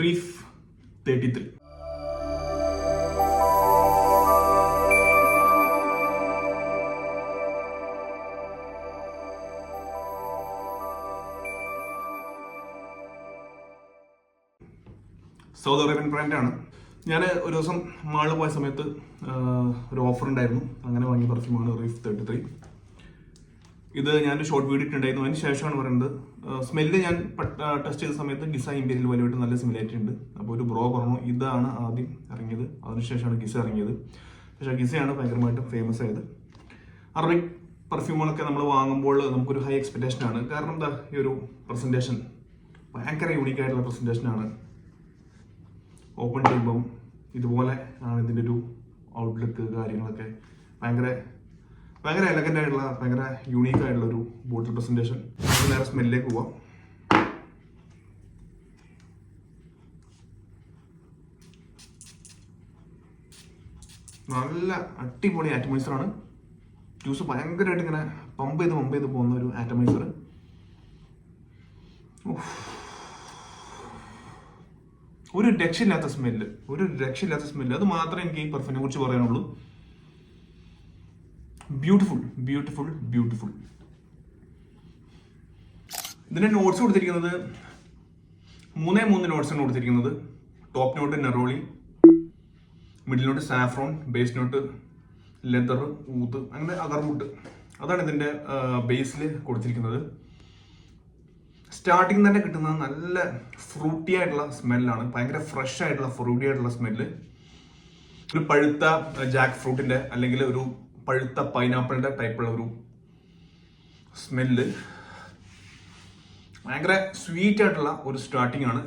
Reef thirty three Saudi Arabian ബ്രാൻഡാണ് ഞാൻ ഒരു ദിവസം മാളിൽ പോയ സമയത്ത് ഒരു ഓഫർ ഉണ്ടായിരുന്നു. അങ്ങനെ വാങ്ങിയ പെർഫ്യൂമാണ് റീഫ് തേർട്ടി ത്രീ ഇത് ഞാൻ ഷോർട്ട് വീഡിയോ ഇട്ടുണ്ടായിരുന്നു അതിന് ശേഷമാണ് പറയുന്നത് സ്മെല്ല് ഞാൻ ടെസ്റ്റ് ചെയ്ത സമയത്ത് ഗിസ ഇമ്പീരിയൽ വലുവായിട്ട് നല്ല സിമിലാരിറ്റി ഉണ്ട് അപ്പോൾ ഒരു ബ്രോ പറഞ്ഞു ഇതാണ് ആദ്യം ഇറങ്ങിയത്. അതിനുശേഷമാണ് ഗിസ ഇറങ്ങിയത്. പക്ഷേ ഗിസയാണ് ഭയങ്കരമായിട്ട് ഫേമസ് ആയത്. അറബിക് പെർഫ്യൂമുകളൊക്കെ നമ്മൾ വാങ്ങുമ്പോൾ നമുക്കൊരു ഹൈ എക്സ്പെക്റ്റേഷൻ ആണ്. കാരണം എന്താ ഈ ഒരു പ്രസന്റേഷൻ ഭയങ്കര യൂണീക്ക് ആയിട്ടുള്ള പ്രസന്റേഷൻ ആണ്. ഓപ്പൺ ചെയ്യുമ്പം ഇതുപോലെ ആണ് ഇതിന്റെ ഒരു ഔട്ട്ലുക്ക് കാര്യങ്ങളൊക്കെ ഭയങ്കര ഭയങ്കര എലഗന്റ് ആയിട്ടുള്ള ഭയങ്കര യൂണീക്ക് ആയിട്ടുള്ള ഒരു ബോട്ടിൽ പ്രസന്റേഷൻ നേരെ സ്മെല്ലിലേക്ക് പോവാം. നല്ല അടിപൊളി ആറ്റമൈസർ ആണ്. ജ്യൂസ് ഭയങ്കരമായിട്ട് ഇങ്ങനെ പമ്പ് ചെയ്ത് പമ്പ് ചെയ്ത് പോകുന്ന ഒരു ആറ്റമൈസർ ഒരു രക്ഷയില്ലാത്ത സ്മെല്ല് ഒരു രക്ഷയില്ലാത്ത സ്മെല്ല് അത് മാത്രമേ എനിക്ക് ഈ പെർഫ്യൂമിനെ കുറിച്ച് പറയാനുള്ളൂ. ബ്യൂട്ടിഫുൾ ബ്യൂട്ടിഫുൾ ബ്യൂട്ടിഫുൾ ഇതിന്റെ നോട്ട്സ് കൊടുത്തിരിക്കുന്നത് മൂന്നേ മൂന്ന് നോട്ട്സാണ് കൊടുത്തിരിക്കുന്നത്. Top note neroli middle note saffron base note leather oud അങ്ങനെ അഗർവുഡ് അതാണ് ഇതിന്റെ ബേസിൽ കൊടുത്തിരിക്കുന്നത്. സ്റ്റാർട്ടിങ് തന്നെ കിട്ടുന്നത് നല്ല ഫ്രൂട്ടി ആയിട്ടുള്ള സ്മെല്ലാണ് ഭയങ്കര ഫ്രഷ് ആയിട്ടുള്ള ഫ്രൂട്ടി ആയിട്ടുള്ള സ്മെല്ല് ഒരു പഴുത്ത ജാക്ക് ഫ്രൂട്ടിന്റെ അല്ലെങ്കിൽ ഒരു പഴുത്ത പൈനാപ്പിളിന്റെ ടൈപ്പുള്ള ഒരു സ്മെല്ല് ഭയങ്കര സ്വീറ്റ് ആയിട്ടുള്ള ഒരു സ്റ്റാർട്ടിംഗ് ആണ്.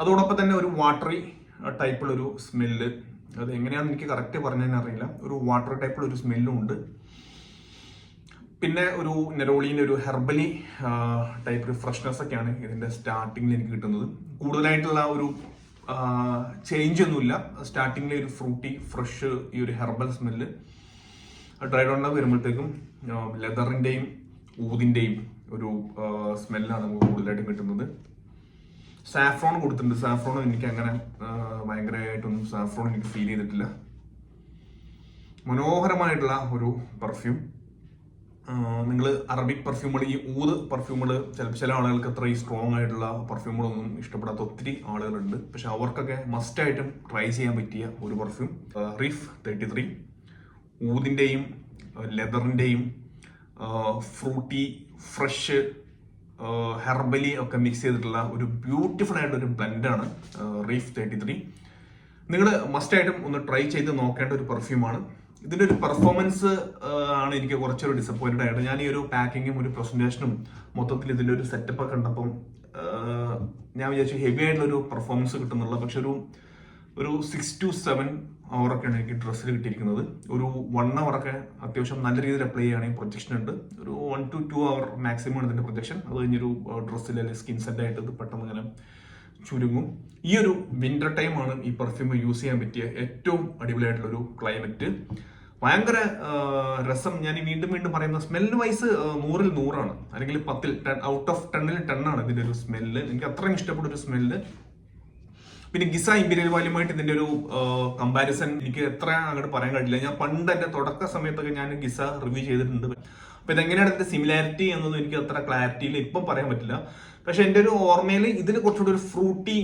അതോടൊപ്പം തന്നെ ഒരു വാട്ടറി ടൈപ്പുള്ള ഒരു സ്മെല്ല് അത് എങ്ങനെയാണെന്ന് എനിക്ക് കറക്റ്റ് പറഞ്ഞാൽ അറിയില്ല. ഒരു വാട്ടർ ടൈപ്പുള്ള ഒരു സ്മെല്ലും ഉണ്ട്. പിന്നെ ഒരു നെറോളിന്റെ ഒരു ഹെർബലി ടൈപ്പ് ഒരു ഫ്രഷ്നെസ് ഒക്കെയാണ് ഇതിന്റെ സ്റ്റാർട്ടിങ്ങിൽ എനിക്ക് കിട്ടുന്നത്. കൂടുതലായിട്ടുള്ള ഒരു ചേഞ്ച് ഒന്നുമില്ല. സ്റ്റാർട്ടിങ്ങിൽ ഒരു ഫ്രൂട്ടി ഫ്രഷ് ഈ ഒരു ഹെർബൽ സ്മെല്ല് ഡ്രൈ ഡൗണിലേക്ക് വരുമ്പോഴത്തേക്കും ലെതറിന്റെയും ഊതിന്റെയും ഒരു സ്മെല്ലാണ് നമുക്ക് കൂടുതലായിട്ടും കിട്ടുന്നത്. സാഫ്രോൺ കൊടുത്തിട്ടുണ്ട്. സാഫ്രോൺ എനിക്ക് അങ്ങനെ ഭയങ്കരമായിട്ടൊന്നും സാഫ്രോൺ എനിക്ക് ഫീൽ ചെയ്തിട്ടില്ല. മനോഹരമായിട്ടുള്ള ഒരു പെർഫ്യൂം നിങ്ങൾ അറബിക് പെർഫ്യൂമുകൾ ഈ ഊത് പെർഫ്യൂമുകൾ ചിലപ്പോൾ ചില ആളുകൾക്ക് അത്ര ഈ സ്ട്രോങ് ആയിട്ടുള്ള പെർഫ്യൂമുകളൊന്നും ഇഷ്ടപ്പെടാത്ത ഒത്തിരി ആളുകളുണ്ട്. പക്ഷെ അവർക്കൊക്കെ മസ്റ്റ് ആയിട്ടും ട്രൈ ചെയ്യാൻ പറ്റിയ ഒരു പെർഫ്യൂം റീഫ് തേർട്ടി ത്രീ ഊതിന്റെയും ലെതറിന്റെയും ഫ്രൂട്ടി ഫ്രഷ് ഹെർബലി ഒക്കെ മിക്സ് ചെയ്തിട്ടുള്ള ഒരു ബ്യൂട്ടിഫുൾ ആയിട്ടുള്ള ഒരു ബ്ലെൻഡാണ് റീഫ് തേർട്ടി ത്രീ നിങ്ങൾ മസ്റ്റായിട്ടും ഒന്ന് ട്രൈ ചെയ്ത് നോക്കേണ്ട ഒരു പെർഫ്യൂമാണ് ഇതിന്റെ ഒരു പെർഫോമൻസ് ആണ് എനിക്ക് കുറച്ചൊരു ഡിസപ്പോയിന്റഡ് ആയിട്ട്. ഞാൻ ഈ ഒരു പാക്കിങ്ങും ഒരു പ്രസന്റേഷനും മൊത്തത്തിൽ ഇതിന്റെ ഒരു സെറ്റപ്പ് ഒക്കെ കണ്ടപ്പം ഞാൻ വിചാരിച്ചു ഹെവി ആയിട്ടുള്ള ഒരു പെർഫോമൻസ് കിട്ടുന്നുള്ള പക്ഷെ ഒരു ഒരു സിക്സ് ടു സെവൻ അവറൊക്കെയാണ് എനിക്ക് ഡ്രസ്സിൽ കിട്ടിയിരിക്കുന്നത്. ഒരു വൺ ഒക്കെ അത്യാവശ്യം നല്ല രീതിയിൽ അപ്ലൈ ചെയ്യുകയാണെങ്കിൽ പ്രൊജക്ഷൻ ഉണ്ട്. ഒരു one to two hour maximum ആണ് ഇതിന്റെ പ്രൊജക്ഷൻ അത് കഴിഞ്ഞൊരു ഡ്രസ്സിൽ അല്ലെങ്കിൽ സ്കിൻ സെറ്റ് ആയിട്ട് ഇത് പെട്ടെന്ന് ഇങ്ങനെ ചുരുങ്ങും. ഈ ഒരു വിന്റർ ടൈമാണ് ഈ പെർഫ്യൂം യൂസ് ചെയ്യാൻ പറ്റിയ ഏറ്റവും അടിപൊളിയായിട്ടുള്ള ഒരു ക്ലൈമറ്റ് ഭയങ്കര രസം. ഞാൻ വീണ്ടും വീണ്ടും പറയുന്ന സ്മെല്ല് വൈസ് നൂറിൽ നൂറാണ്. അല്ലെങ്കിൽ പത്തിൽ ടെൻ ഔട്ട് ഓഫ് ടെണ്ണിൽ ടെണ്ണാണ് ഇതിന്റെ ഒരു സ്മെല്ല് എനിക്ക് അത്രയും ഇഷ്ടപ്പെട്ട ഒരു സ്മെല്ല് പിന്നെ ഗിസ ഇമ്പീരിയൽ വാല്യുമായിട്ട് ഇതിന്റെ ഒരു കമ്പാരിസൺ എനിക്ക് എത്ര അങ്ങോട്ട് പറയാൻ കഴിയില്ല. ഞാൻ പണ്ട് എന്റെ തുടക്ക സമയത്തൊക്കെ ഞാൻ ഗിസ റിവ്യൂ ചെയ്തിട്ടുണ്ട്. അപ്പൊ ഇതെങ്ങനെയാണ് ഇതിന്റെ സിമിലാരിറ്റി എന്നൊന്നും എനിക്ക് അത്ര ക്ലാരിറ്റിയിൽ ഇപ്പം പറയാൻ പറ്റില്ല. പക്ഷെ എന്റെ ഒരു ഓർമ്മയിൽ ഇതിന് കുറച്ചുകൂടി ഒരു ഫ്രൂട്ടി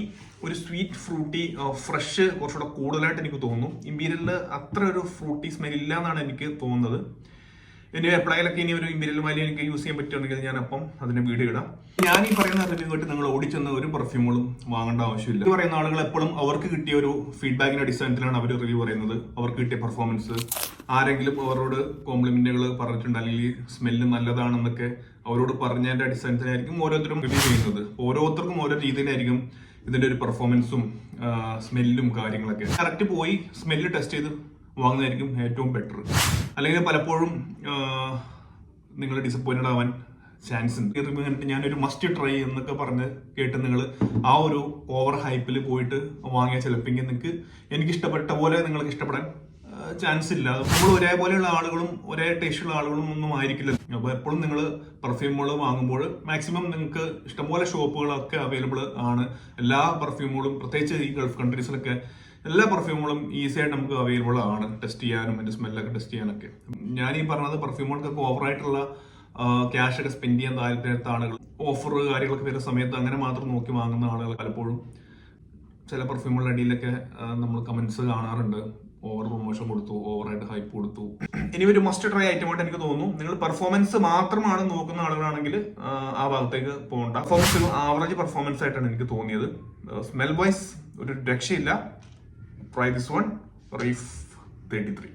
ഒരു സ്വീറ്റ് ഫ്രൂട്ടി ഫ്രഷ് കുറച്ചുകൂടെ കൂടുതലായിട്ട് എനിക്ക് തോന്നുന്നു. ഇമ്പീരിയലിൽ അത്ര ഒരു ഫ്രൂട്ടി സ്മെൽ ഇല്ല എന്നാണ് എനിക്ക് തോന്നുന്നത്. ഇനി എപ്പോഴെങ്കിലൊക്കെ ഇനി ഒരു ഇമ്പീരിയൽ വാലി എനിക്ക് യൂസ് ചെയ്യാൻ പറ്റുകയാണെങ്കിൽ ഞാൻ അപ്പം അതിന്റെ വീഡിയോ ഇടാം. ഞാൻ ഈ പറയുന്ന റിവ്യൂ കേട്ട് നിങ്ങൾ ഓടിച്ചെന്ന് ഒരു പെർഫ്യൂമുകളും വാങ്ങേണ്ട ആവശ്യമില്ല. ഈ പറയുന്ന ആളുകൾ എപ്പോഴും അവർക്ക് കിട്ടിയ ഒരു ഫീഡ്ബാക്കിന്റെ അടിസ്ഥാനത്തിലാണ് അവർ റിവ്യൂ പറയുന്നത്. അവർക്ക് കിട്ടിയ പെർഫോമൻസ് ആരെങ്കിലും അവരോട് കോംപ്ലിമെന്റുകൾ പറഞ്ഞിട്ടുണ്ട് അല്ലെങ്കിൽ സ്മെല്ല് നല്ലതാണെന്നൊക്കെ അവരോട് പറഞ്ഞതിന്റെ അടിസ്ഥാനത്തിലായിരിക്കും ഓരോരുത്തരും റിവ്യൂ ചെയ്യുന്നത്. ഓരോരുത്തർക്കും ഓരോ രീതിയിലായിരിക്കും ഇതിന്റെ ഒരു പെർഫോമൻസും സ്മെല്ലും കാര്യങ്ങളൊക്കെ. കറക്റ്റ് പോയി സ്മെല്ല് ടെസ്റ്റ് ചെയ്ത് വാങ്ങുന്നതായിരിക്കും ഏറ്റവും ബെറ്റർ അല്ലെങ്കിൽ പലപ്പോഴും നിങ്ങൾ ഡിസപ്പോയിന്റഡ് ആവാൻ ചാൻസ് ഉണ്ട്. ഇത് ഞാനൊരു മസ്റ്റ് ട്രൈ എന്നൊക്കെ പറഞ്ഞ് കേട്ട് നിങ്ങൾ ആ ഒരു ഓവർ ഹൈപ്പിൽ പോയിട്ട് വാങ്ങിയ ചിലപ്പോൾ നിങ്ങൾക്ക് എനിക്ക് ഇഷ്ടപ്പെട്ട പോലെ നിങ്ങൾക്ക് ഇഷ്ടപ്പെടാൻ ചാൻസ് ഇല്ല. നമ്മൾ ഒരേപോലെയുള്ള ആളുകളും ഒരേ ടേസ്റ്റുള്ള ആളുകളും ഒന്നും ആയിരിക്കില്ല. അപ്പോൾ എപ്പോഴും നിങ്ങൾ പെർഫ്യൂമുകൾ വാങ്ങുമ്പോൾ മാക്സിമം നിങ്ങൾക്ക് ഇഷ്ടംപോലെ ഷോപ്പുകളൊക്കെ അവൈലബിൾ ആണ്. എല്ലാ പെർഫ്യൂമുകളും പ്രത്യേകിച്ച് ഈ ഗൾഫ് കൺട്രീസിലൊക്കെ എല്ലാ പെർഫ്യൂമുകളും ഈസി ആയിട്ട് നമുക്ക് അവൈലബിൾ ആണ്. ടെസ്റ്റ് ചെയ്യാനും അതിന്റെ സ്മെല്ലൊക്കെ ടെസ്റ്റ് ചെയ്യാനൊക്കെ. ഞാൻ ഈ പറഞ്ഞത് പെർഫ്യൂമുകൾക്കൊക്കെ ഓവറായിട്ടുള്ള ക്യാഷ് ഒക്കെ സ്പെൻഡ് ചെയ്യാൻ താല്പര്യത്ത ആളുകൾ ഓഫർ കാര്യങ്ങളൊക്കെ വരുന്ന സമയത്ത് അങ്ങനെ മാത്രം നോക്കി വാങ്ങുന്ന ആളുകൾ പലപ്പോഴും ചില പെർഫ്യൂമുകളുടെ അടിയിലൊക്കെ നമ്മൾ കമൻസ് കാണാറുണ്ട്. ഓവർ പ്രൊമോഷൻ കൊടുത്തു ഓവറായിട്ട് ഹൈപ്പ് കൊടുത്തു. ഇനി ഒരു മസ്റ്റ് ട്രൈ ഐറ്റം ആയിട്ട് എനിക്ക് തോന്നുന്നു. നിങ്ങൾ പെർഫോമൻസ് മാത്രമാണ് നോക്കുന്ന ആളുകളാണെങ്കിൽ ആ, ഭാഗത്തേക്ക് പോകണ്ട. പെർഫോമൻസ് ആവറേജ് പെർഫോമൻസ് ആയിട്ടാണ് എനിക്ക് തോന്നിയത്. സ്മെൽ വൈസ് ഒരു രക്ഷയില്ല. Price one Reef thirty three